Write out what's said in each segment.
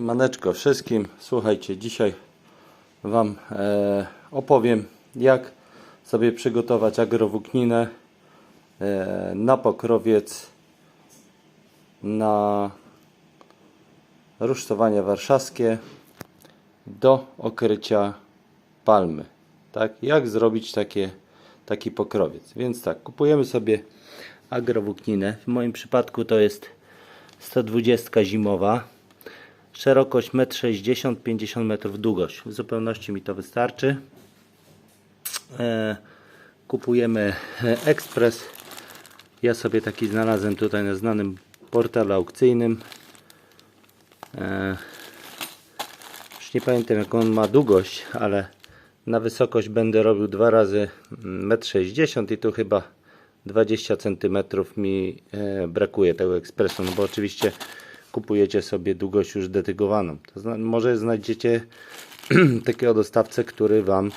Maneczko wszystkim. Słuchajcie, dzisiaj Wam e, opowiem, jak sobie przygotować agrowłókninę e, na pokrowiec, na rusztowania warszawskie do okrycia palmy. Tak, jak zrobić takie, taki pokrowiec? Więc tak, kupujemy sobie agrowłókninę. W moim przypadku to jest 120 zimowa. Szerokość 1,60 m, 50 metrów długość. W zupełności mi to wystarczy. E, kupujemy ekspres. Ja sobie taki znalazłem tutaj na znanym portalu aukcyjnym. E, już nie pamiętam jak on ma długość, ale na wysokość będę robił dwa razy 1,60 m i tu chyba 20 cm mi e, brakuje tego ekspresu, no bo oczywiście kupujecie sobie długość już dedykowaną. To może znajdziecie takiego dostawcę, który Wam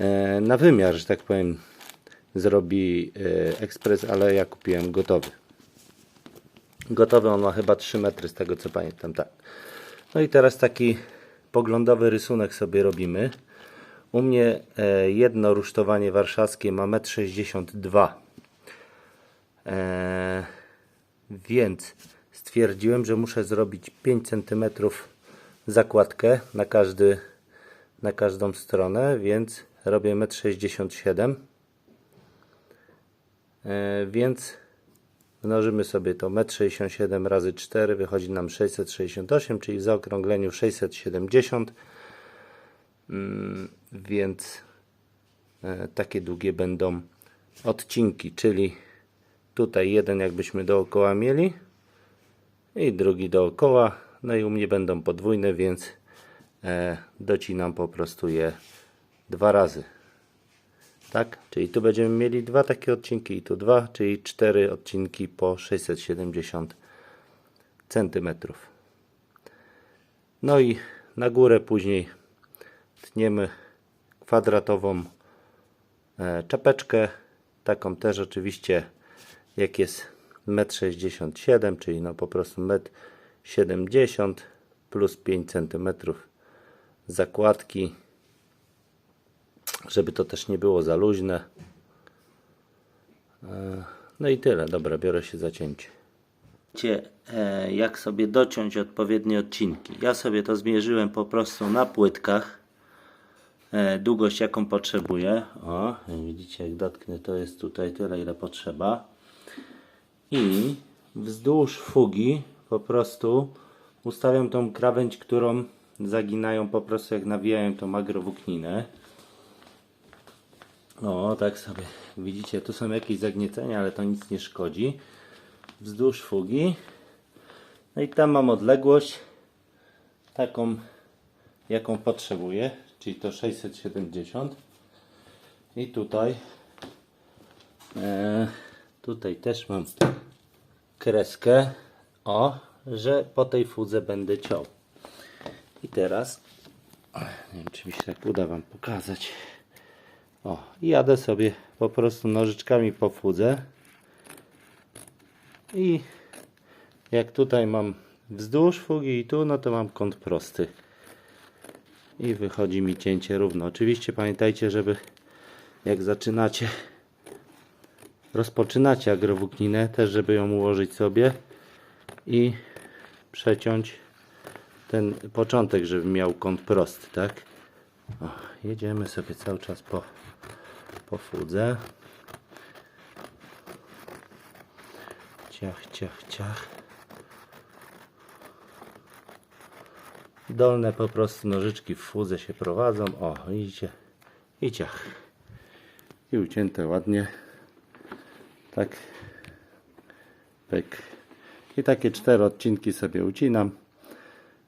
e, na wymiar, że tak powiem, zrobi e, ekspres, ale ja kupiłem gotowy. Gotowy on ma chyba 3 metry z tego co pamiętam, tak. No i teraz taki poglądowy rysunek sobie robimy. U mnie e, jedno rusztowanie warszawskie ma 1,62 m. E, więc stwierdziłem, że muszę zrobić 5 cm zakładkę na, każdy, na każdą stronę, więc robię 1,67 m. E, więc mnożymy sobie to. 1,67 m razy 4 wychodzi nam 668, czyli w zaokrągleniu 670 Mm, więc e, takie długie będą odcinki, czyli tutaj jeden jakbyśmy dookoła mieli i drugi dookoła, no i u mnie będą podwójne, więc e, docinam po prostu je dwa razy. Tak, czyli tu będziemy mieli dwa takie odcinki i tu dwa, czyli cztery odcinki po 670 centymetrów. No i na górę później tniemy kwadratową e, czapeczkę. Taką też oczywiście jak jest 1,67 m, czyli no po prostu 1,70 m plus 5 cm zakładki, żeby to też nie było za luźne. E, No i tyle. Dobra, biorę się za cięcie. E, jak sobie dociąć odpowiednie odcinki. Ja sobie to zmierzyłem po prostu na płytkach. E, Długość jaką potrzebuję. O, widzicie, jak dotknę, to jest tutaj tyle, ile potrzeba. I wzdłuż fugi po prostu ustawiam tą krawędź, którą zaginają po prostu jak nawijają tą agrowłókninę. O, tak sobie. Widzicie, tu są jakieś zagniecenia, ale to nic nie szkodzi. Wzdłuż fugi. No i tam mam odległość taką, jaką potrzebuję, czyli to 670. I tutaj e, tutaj też mam kreskę, o, że po tej fudze będę ciął. I teraz, nie wiem czy mi się tak uda Wam pokazać. O, i jadę sobie po prostu nożyczkami po fudze. I jak tutaj mam wzdłuż fugi i tu, no to mam kąt prosty. I wychodzi mi cięcie równo. Oczywiście pamiętajcie, żeby jak zaczynacie, rozpoczynacie agrowłókninę, też żeby ją ułożyć sobie i przeciąć ten początek, żeby miał kąt prosty, tak? O, jedziemy sobie cały czas po, po fudze. Ciach, ciach, ciach. Dolne po prostu nożyczki w fudze się prowadzą. O, widzicie? I ciach. I ucięte ładnie. Tak. Pyk. I takie cztery odcinki sobie ucinam.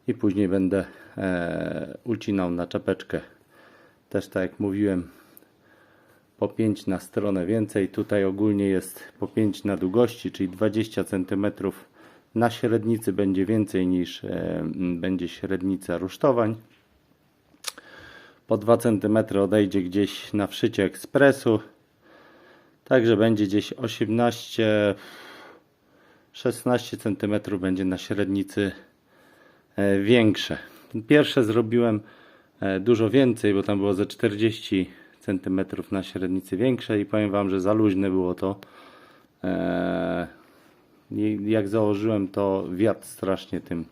I później będę e, ucinał na czapeczkę. Też tak jak mówiłem, po 5 na stronę więcej. Tutaj ogólnie jest po 5 na długości, czyli 20 cm na średnicy będzie więcej niż e, będzie średnica rusztowań. Po 2 cm odejdzie gdzieś na wszycie ekspresu. Także będzie gdzieś 18 16 cm będzie na średnicy e, większe. Pierwsze zrobiłem e, dużo więcej, bo tam było ze 40 cm na średnicy większe i powiem Wam, że za luźne było to. E, jak założyłem, to wiatr strasznie tym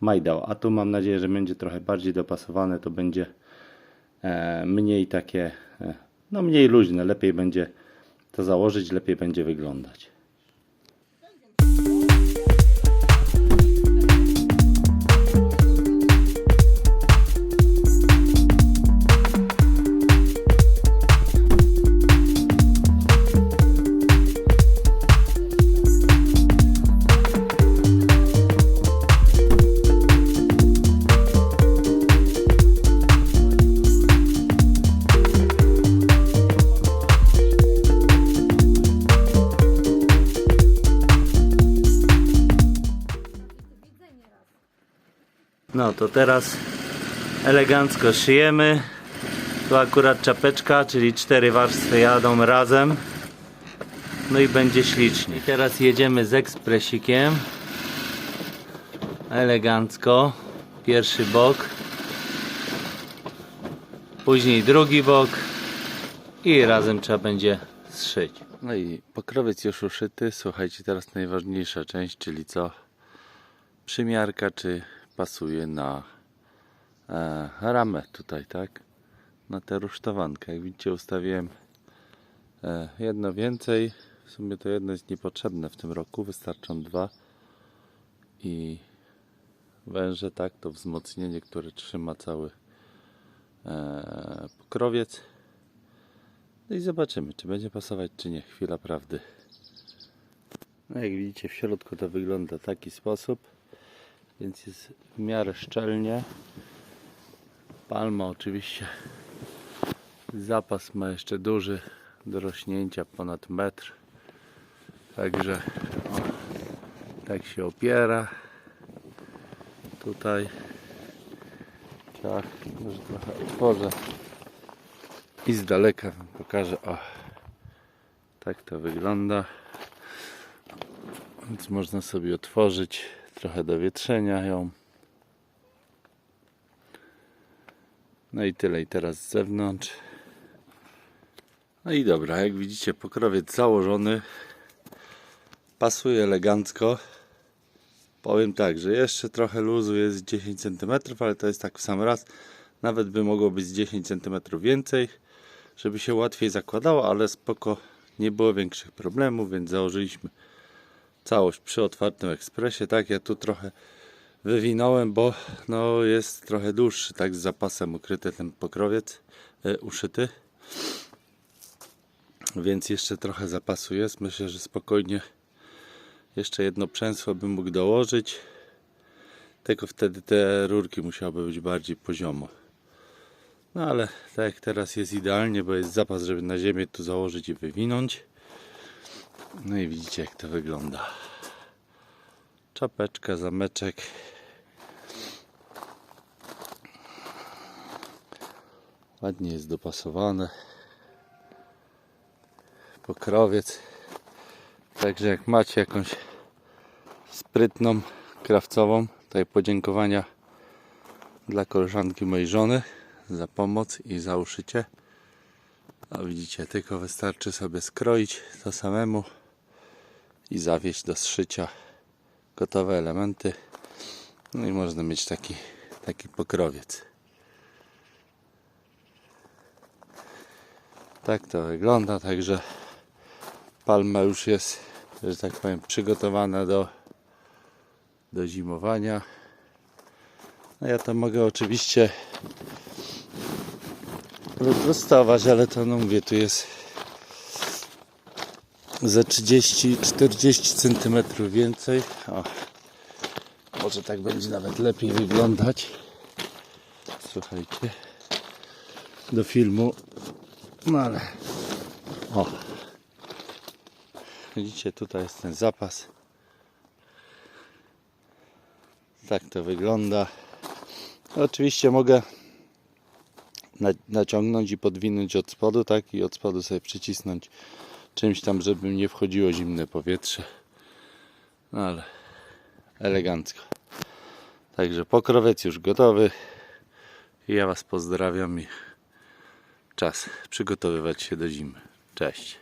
majdał. A tu mam nadzieję, że będzie trochę bardziej dopasowane, to będzie mniej takie, no mniej luźne, lepiej będzie to założyć, lepiej będzie wyglądać. To teraz elegancko szyjemy. Tu akurat czapeczka, czyli cztery warstwy jadą razem. No i będzie ślicznie. I teraz jedziemy z ekspresikiem. Elegancko. Pierwszy bok. Później drugi bok. I razem trzeba będzie zszyć. No i pokrowiec już uszyty. Słuchajcie, teraz najważniejsza część, czyli co? przymiarka, czy pasuje na e, ramę tutaj, tak? Na tę rusztowankę. Jak widzicie, ustawiłem e, jedno więcej. W sumie to jedno jest niepotrzebne w tym roku, wystarczą dwa. I węże, tak, to wzmocnienie, które trzyma cały e, pokrowiec. No i zobaczymy, czy będzie pasować, czy nie. Chwila prawdy. No jak widzicie, w środku to wygląda w taki sposób więc jest w miarę szczelnie. Palma oczywiście zapas ma jeszcze duży do rośnięcia ponad metr. Także o, tak się opiera. Tutaj tak, może trochę otworzę i z daleka wam pokażę. O, tak to wygląda. Więc można sobie otworzyć trochę do wietrzenia ją. No i tyle i teraz z zewnątrz. No i dobra, jak widzicie pokrowiec założony. Pasuje elegancko. Powiem tak, że jeszcze trochę luzu jest 10 cm, ale to jest tak w sam raz. Nawet by mogło być z 10 cm więcej, żeby się łatwiej zakładało, ale spoko, nie było większych problemów, więc założyliśmy całość przy otwartym ekspresie. Tak, ja tu trochę wywinąłem, bo no, jest trochę dłuższy, tak, z zapasem ukryty ten pokrowiec e, uszyty. Więc jeszcze trochę zapasu jest. Myślę, że spokojnie jeszcze jedno przęsło bym mógł dołożyć. Tylko wtedy te rurki musiałyby być bardziej poziomo. No ale tak jak teraz jest idealnie, bo jest zapas, żeby na ziemię tu założyć i wywinąć. No i widzicie jak to wygląda. Czapeczka, zameczek. Ładnie jest dopasowane. Pokrowiec. Także jak macie jakąś sprytną, krawcową, tutaj podziękowania dla koleżanki mojej żony za pomoc i za uszycie. A widzicie, tylko wystarczy sobie skroić to samemu i zawieść do zszycia gotowe elementy. No i można mieć taki, taki pokrowiec. Tak to wygląda, także palma już jest, że tak powiem, przygotowana do, do zimowania. No ja to mogę oczywiście rozprostować, ale to no mówię, tu jest ze 30-40 cm więcej. O, może tak będzie nawet lepiej wyglądać. Słuchajcie, do filmu. No ale o. Widzicie, tutaj jest ten zapas. Tak to wygląda. Oczywiście mogę na- naciągnąć i podwinąć od spodu, tak? I od spodu sobie przycisnąć czymś tam, żeby nie wchodziło zimne powietrze. No ale elegancko. Także pokrowiec już gotowy. Ja Was pozdrawiam i czas przygotowywać się do zimy. Cześć.